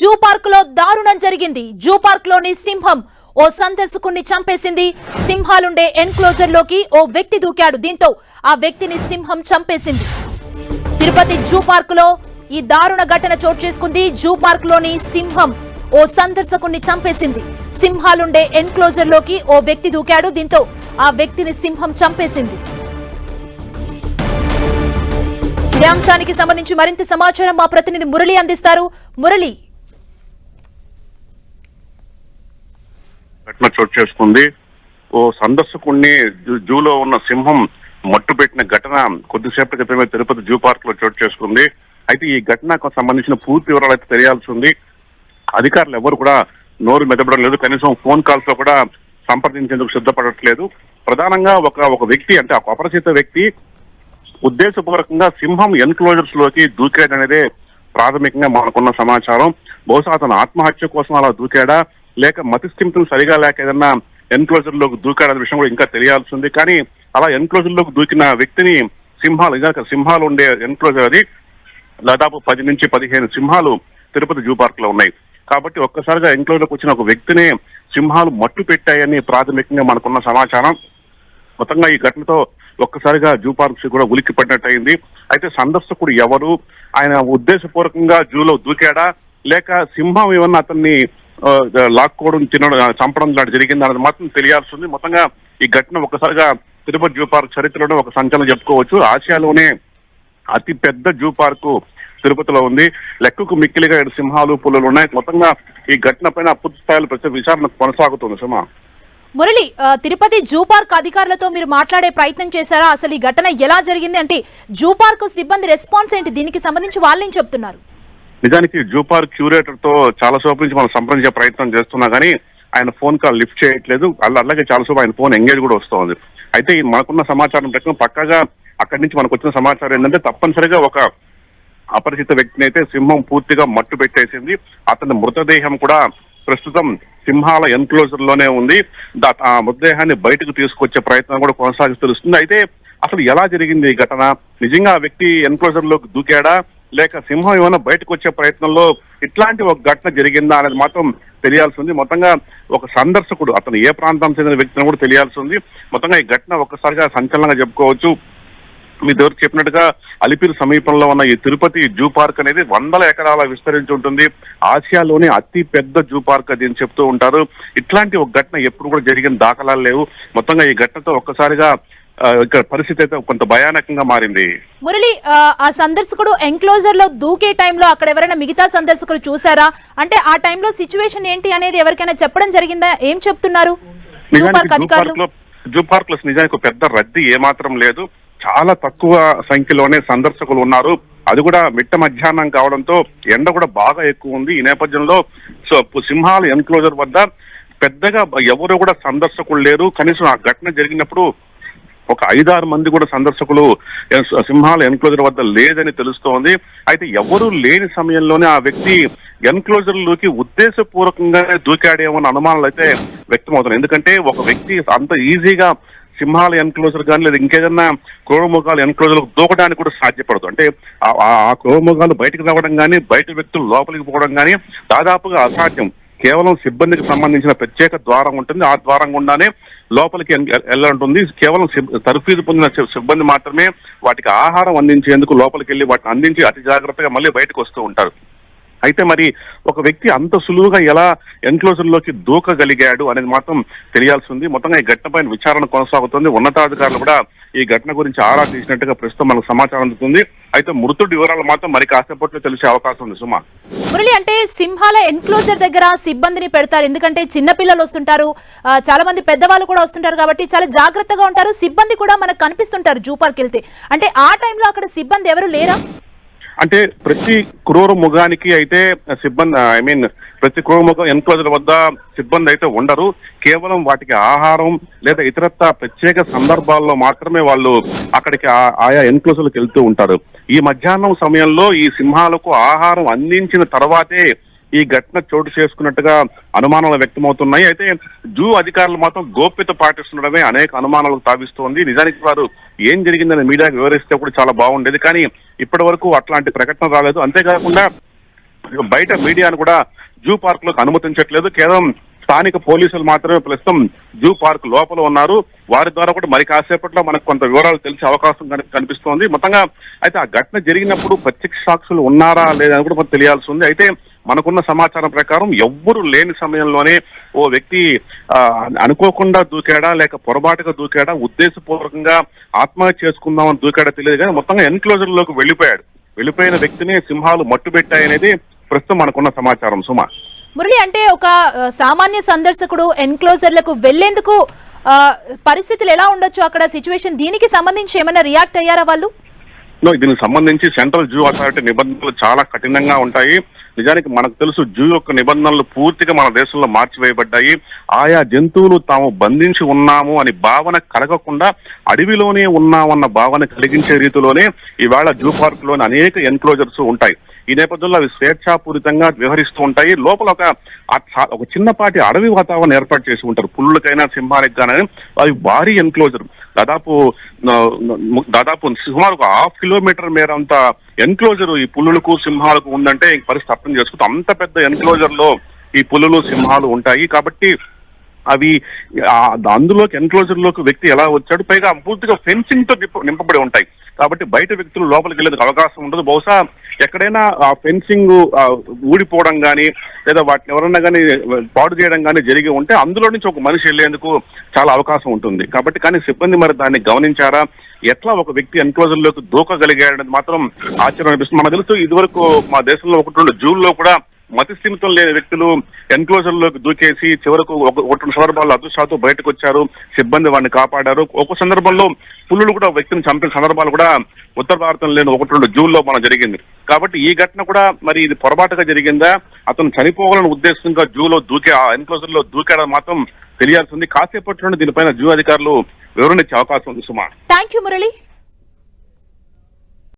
Zoo పార్క్లో దారుణం జరిగింది. జూ పార్క్లోని సింహం ఓ సందర్శకుణ్ణి చంపేసింది. సింహాలుండే ఎన్క్లోజర్లోకి ఓ వ్యక్తి దూకాడు. దీంతో ఆ వ్యక్తిని సింహం చంపేసింది. తిరుపతి జూ పార్క్లో ఈ దారుణ ఘటన చోటు చేసుకుంది. జూ పార్క్లోని సింహం ఓ సందర్శకుణ్ణి చంపేసింది. సింహాలుండే ఎన్క్లోజర్లోకి ఓ వ్యక్తి దూకాడు. దీంతో ఆ వ్యక్తిని సింహం చంపేసింది. ఇదే అంశానికి సంబంధించి మరింత సమాచారం మా ప్రతినిధి మురళి అందిస్తారు. మురళి ఘటన చోటు చేసుకుంది ఓ సందర్శకుణ్ణి జూలో ఉన్న సింహం మట్టు పెట్టిన ఘటన కొద్దిసేపటి క్రితమే తిరుపతి జూ పార్క్లో చోటు చేసుకుంది. అయితే ఈ ఘటనకు సంబంధించిన పూర్తి వివరాలు అయితే తెలియాల్సి ఉంది. అధికారులు ఎవరు కూడా నోరు మెదపడం లేదు. కనీసం ఫోన్ కాల్స్లో కూడా సంప్రదించేందుకు సిద్ధపడట్లేదు. ప్రధానంగా ఒక ఒక వ్యక్తి అంటే ఒక అపరిచిత వ్యక్తి ఉద్దేశపూర్వకంగా సింహం ఎన్క్లోజర్స్లోకి దూకాడనేదే ప్రాథమికంగా మనకున్న సమాచారం. బహుశా అతను ఆత్మహత్య కోసం అలా దూకాడా? లేక మతిస్థిమితం సరిగా లేక ఏదన్నా ఎన్క్లోజర్లోకి దూకాడనే విషయం కూడా ఇంకా తెలియాల్సి ఉంది కానీ అలా ఎన్క్లోజర్లోకి దూకిన వ్యక్తిని సింహాలు ఇంకా సింహాలు ఉండే ఎన్క్లోజర్ అది దాదాపు పది నుంచి పదిహేను సింహాలు తిరుపతి జూ పార్క్లో ఉన్నాయి. కాబట్టి ఒక్కసారిగా ఎన్క్లోజర్కి వచ్చిన ఒక వ్యక్తిని సింహాలు మట్టు పెట్టాయని ప్రాథమికంగా మనకున్న సమాచారం. మొత్తంగా ఈ ఘటనతో ఒక్కసారిగా జూ పార్క్స్ కూడా ఉలిక్కి పడినట్టు అయింది అయితే సందర్శకుడు ఎవరు? ఆయన ఉద్దేశపూర్వకంగా జూలో దూకాడా? లేక సింహం ఏమన్నా అతన్ని లాక్కోవడం తినడం చంపడం లాంటి జరిగింది అనేది మాత్రం తెలియాల్సి ఉంది మొత్తంగా ఈ ఘటన ఒకసారిగా తిరుపతి జూ పార్క్ చరిత్రలో ఒక సంచలనం చెప్పుకోవచ్చు. ఆసియాలోనే అతి పెద్ద జూ పార్కు తిరుపతిలో ఉంది. లెక్కకు మిక్కిలిగా ఏడు సింహాలు పులులు ఉన్నాయి. మొత్తంగా ఈ ఘటన పైన పూర్తి స్థాయిలో ప్రతి విచారణ కొనసాగుతుంది. సుమా. మురళి తిరుపతి జూ పార్క్ అధికారులతో మీరు మాట్లాడే ప్రయత్నం చేశారా? అసలు ఈ ఘటన ఎలా జరిగింది? అంటే జూ పార్క్ సిబ్బంది రెస్పాన్స్ ఏంటి? దీనికి సంబంధించి వాళ్ళేం చెప్తున్నారు? నిజానికి జూ పార్క్ క్యూరేటర్తో చాలా సేపు నుంచి మనం సంప్రదించే ప్రయత్నం చేస్తున్నా కానీ ఆయన ఫోన్ కాల్ లిఫ్ట్ చేయట్లేదు. అలా అలాగే చాలా సేపు ఆయన ఫోన్ ఎంగేజ్ కూడా వస్తోంది. అయితే మనకున్న సమాచారం ప్రకారం పక్కగా అక్కడి నుంచి మనకు వచ్చిన సమాచారం ఏంటంటే తప్పనిసరిగా ఒక అపరిచిత వ్యక్తిని అయితే సింహం పూర్తిగా మట్టు పెట్టేసింది. అతని మృతదేహం కూడా ప్రస్తుతం సింహాల ఎన్క్లోజర్లోనే ఉంది. దా- ఆ మృతదేహాన్ని బయటకు తీసుకొచ్చే ప్రయత్నం కూడా కొనసాగిస్తుంది అయితే అసలు ఎలా జరిగింది ఈ ఘటన? నిజంగా ఆ వ్యక్తి ఎన్క్లోజర్లోకి దూకాడా? లేక సింహం ఏమైనా బయటకు వచ్చే ప్రయత్నంలో ఇట్లాంటి ఒక ఘటన జరిగిందా అనేది మాత్రం తెలియాల్సి ఉంది. మొత్తంగా ఒక సందర్శకుడు అతను ఏ ప్రాంతం చెందిన వ్యక్తిని కూడా తెలియాల్సి ఉంది. మొత్తంగా ఈ ఘటన ఒక్కసారిగా సంచలనంగా చెప్పుకోవచ్చు. మీ దగ్గర చెప్పినట్టుగా అలిపిరి సమీపంలో ఉన్న ఈ తిరుపతి జూ పార్క్ అనేది వందల ఎకరాల విస్తరించి ఉంటుంది. ఆసియాలోనే అతి పెద్ద జూ పార్క్ అది అని చెప్తూ ఉంటారు. ఇట్లాంటి ఒక ఘటన ఎప్పుడు కూడా జరిగిన దాఖలాలు లేవు. మొత్తంగా ఈ ఘటనతో ఒక్కసారిగా ఇక్కడ పరిస్థితి అయితే కొంత భయానకంగా మారింది. మురళి ఆ, సందర్శకుడు ఎంక్లోజర్లో దూకే టైంలో అక్కడ ఎవరైనా మిగతా సందర్శకులు చూసారా అంటే ఆ టైంలో సిచ్యువేషన్ ఏంటి అనేది ఎవరికైనా చెప్పడం జరిగిందా? ఏం చెప్తున్నారు? జూ పార్క్లో నిజానికి పెద్ద రద్దీ ఏమాత్రం లేదు. చాలా తక్కువ సంఖ్యలోనే సందర్శకులు ఉన్నారు. అది కూడా మిట్ట మధ్యాహ్నం కావడంతో ఎండ కూడా బాగా ఎక్కువ ఉంది. ఈ నేపథ్యంలో సో సింహాల ఎన్క్లోజర్ వద్ద పెద్దగా ఎవరు కూడా సందర్శకులు లేరు. కనీసం ఆ ఘటన జరిగినప్పుడు ఒక ఐదారు మంది కూడా సందర్శకులు సింహాల ఎన్క్లోజర్ వద్ద లేదని తెలుస్తోంది. అయితే ఎవరూ లేని సమయంలోనే ఆ వ్యక్తి ఎన్క్లోజర్లోకి ఉద్దేశపూర్వకంగానే దూకాడేమో అనుమానాలు అయితే వ్యక్తమవుతున్నాయి. ఎందుకంటే ఒక వ్యక్తి అంత ఈజీగా సింహాల ఎన్క్లోజర్ కానీ లేదా ఇంకేదన్నా క్రోమోగాలు ఎన్క్లోజర్ దూకడానికి కూడా సాధ్యపడదు. అంటే ఆ- ఆ- ఆ క్రోమోగాలు బయటకు రావడం కానీ బయట వ్యక్తులు లోపలికి పోవడం కానీ దాదాపుగా అసాధ్యం. కేవలం సిబ్బందికి సంబంధించిన ప్రత్యేక ద్వారం ఉంటుంది. ఆ ద్వారం గుండానే లోపలికి ఎన్- కేవలం సిబ్- తర్ఫీదు పొందిన సిబ్బంది మాత్రమే వాటికి ఆహారం అందించేందుకు లోపలికి వెళ్ళి వాటిని అందించి అతి జాగ్రత్తగా మళ్ళీ బయటకు వస్తూ ఉంటారు. అయితే మరి ఒక వ్యక్తి అంత సులువుగా ఎలా ఎన్క్లోజర్లోకి దూకగలిగాడు అనేది మాత్రం తెలియాల్సి ఉంది. మొత్తంగా ఈ ఘటన విచారణ కొనసాగుతుంది. ఉన్నతాధికారులు కూడా ఈ ఘటన గురించి ఆరా తీసినట్టుగా ప్రస్తుతం మనకు సమాచారం అందుతుంది. అయితే మృతుడి వివరాలు మాత్రం మరి కాసేపట్లో తెలిసే అవకాశం ఉంది సుమా. మురళి అంటే సింహాల ఎన్క్లోజర్ దగ్గర సిబ్బందిని పెడతారు. ఎందుకంటే చిన్న పిల్లలు వస్తుంటారు. చాలా మంది పెద్దవాళ్ళు కూడా వస్తుంటారు కాబట్టి చాలా జాగ్రత్తగా ఉంటారు. సిబ్బంది కూడా మనకు కనిపిస్తుంటారు జూ పార్క్ వెళ్తే. అంటే ఆ టైంలో అక్కడ సిబ్బంది ఎవరు లేరా? అంటే ప్రతి క్రూర ముఖానికి అయితే సిబ్బంది ఐ మీన్ ప్రతి క్రూర ముఖం ఎన్క్లోజర్ వద్ద సిబ్బంది అయితే ఉండరు. కేవలం వాటికి ఆహారం లేదా ఇతరత్ర ప్రత్యేక సందర్భాల్లో మాత్రమే వాళ్ళు అక్కడికి ఆ- ఆయా ఎన్క్లోజర్లకు వెళ్తూ ఉంటారు. ఈ మధ్యాహ్నం సమయంలో ఈ సింహాలకు ఆహారం అందించిన తర్వాతే ఈ ఘటన చోటు చేసుకున్నట్టుగా అనుమానాలు వ్యక్తమవుతున్నాయి. అయితే జూ అధికారులు మాత్రం గోప్యత పాటిస్తుండడమే అనేక అనుమానాలకు తావిస్తోంది. నిజానికి వారు ఏం జరిగిందని మీడియాకు వివరిస్తే కూడా చాలా బాగుండేది. కానీ ఇప్పటి వరకు అట్లాంటి ప్రకటన రాలేదు. అంతేకాకుండా బయట మీడియాను కూడా జూ పార్క్లోకి అనుమతించట్లేదు. కేవలం స్థానిక పోలీసులు మాత్రమే ప్రస్తుతం జూ పార్క్ లోపల ఉన్నారు. వారి ద్వారా కూడా మరి కాసేపట్లో మనకు కొంత వివరాలు తెలిసే అవకాశం కనిపిస్తోంది. మొత్తంగా అయితే ఆ ఘటన జరిగినప్పుడు ప్రత్యక్ష సాక్షులు ఉన్నారా లేదా అని కూడా మనకు తెలియాల్సి ఉంది. అయితే మనకున్న సమాచారం ప్రకారం ఎవ్వరు లేని సమయంలోనే ఓ వ్యక్తి అనుకోకుండా దూకాడా లేక పొరపాటుగా దూకాడా ఉద్దేశపూర్వకంగా ఆత్మహత్య చేసుకుందామని దూకాడా తెలియదు కానీ మొత్తంగా ఎన్క్లోజర్లోకి వెళ్ళిపోయాడు. వెళ్ళిపోయిన వ్యక్తిని సింహాలు మట్టు పెట్టాయనేది ప్రస్తుతం మనకున్న సమాచారం. సుమా. మురళి అంటే ఒక సామాన్య సందర్శకుడు ఎన్క్లోజర్లకు వెళ్ళేందుకు పరిస్థితులు ఎలా ఉండొచ్చు అక్కడ సిచ్యువేషన్ దీనికి సంబంధించి ఏమైనా రియాక్ట్ అయ్యారా వాళ్ళు? దీనికి సంబంధించి సెంట్రల్ జూ అథారిటీ నిబంధనలు చాలా కఠినంగా ఉంటాయి. నిజానికి మనకు తెలుసు జూ యొక్క నిబంధనలు పూర్తిగా మన దేశంలో మార్చివేయబడ్డాయి. ఆయా జంతువులు తాము బంధించి ఉన్నాము అని భావన కలగకుండా అడవిలోనే ఉన్నామన్న భావన కలిగించే రీతిలోనే ఈవేళ జూ పార్క్లోని అనేక ఎన్క్లోజర్స్ ఉంటాయి. ఈ నేపథ్యంలో అవి స్వేచ్ఛాపూరితంగా వ్యవహరిస్తూ ఉంటాయి. లోపల ఒక ఒక చిన్నపాటి అడవి వాతావరణం ఏర్పాటు చేసి ఉంటారు. పుల్లులకైనా సింహానికి కానీ అవి భారీ ఎన్క్లోజర్ దాదాపు దాదాపు సుమారు ఒక హాఫ్ కిలోమీటర్ మేర అంత ఎన్క్లోజర్ ఈ పులులకు సింహాలకు ఉందంటే పరిస్థితి అర్థం చేసుకుంటే అంత పెద్ద ఎన్క్లోజర్లో ఈ పులులు సింహాలు ఉంటాయి. కాబట్టి అవి అందులోకి ఎన్క్లోజర్లోకి వ్యక్తి ఎలా వచ్చాడు? పైగా పూర్తిగా ఫెన్సింగ్తో నింపబడి ఉంటాయి. కాబట్టి బయట వ్యక్తులు లోపలికి వెళ్ళేందుకు అవకాశం ఉండదు. బహుశా ఎక్కడైనా ఆ ఫెన్సింగ్ ఊడిపోవడం కానీ లేదా వాటిని ఎవరన్నా కానీ పాడు చేయడం కానీ జరిగి ఉంటే అందులో నుంచి ఒక మనిషి వెళ్ళేందుకు చాలా అవకాశం ఉంటుంది. కాబట్టి కానీ సిబ్బంది మరి దాన్ని గమనించారా? ఎట్లా ఒక వ్యక్తి ఎన్క్లోజర్లోకి దూకగలిగాడనేది మాత్రం ఆశ్చర్యం అనిపిస్తుంది. మనకు తెలుసు ఇదివరకు మా దేశంలో ఒకటి రెండు జూన్లో కూడా మతి స్థిమితం లేని వ్యక్తులు ఎన్క్లోజర్లోకి దూకేసి చివరకు ఒక ఒకటి రెండు సందర్భాల్లో అదృష్టాలతో బయటకు వచ్చారు సిబ్బంది వాడిని కాపాడారు. ఒక సందర్భంలో పులులు కూడా వ్యక్తిని చంపిన సందర్భాలు కూడా ఉత్తర భారతం లేని ఒకటి రెండు జూన్లో మనం జరిగింది. కాబట్టి ఈ ఘటన కూడా మరి ఇది పొరపాటుగా జరిగిందా? అతను చనిపోవాలని ఉద్దేశంగా జూలో దూకే ఆ ఎన్క్లోజర్లో దూకాడని మాత్రం తెలియాల్సింది ఉంది. నుండి దీనిపైన జూ అధికారులు వివరణ ఇచ్చే అవకాశం ఉంది సుమా. Thank you Murali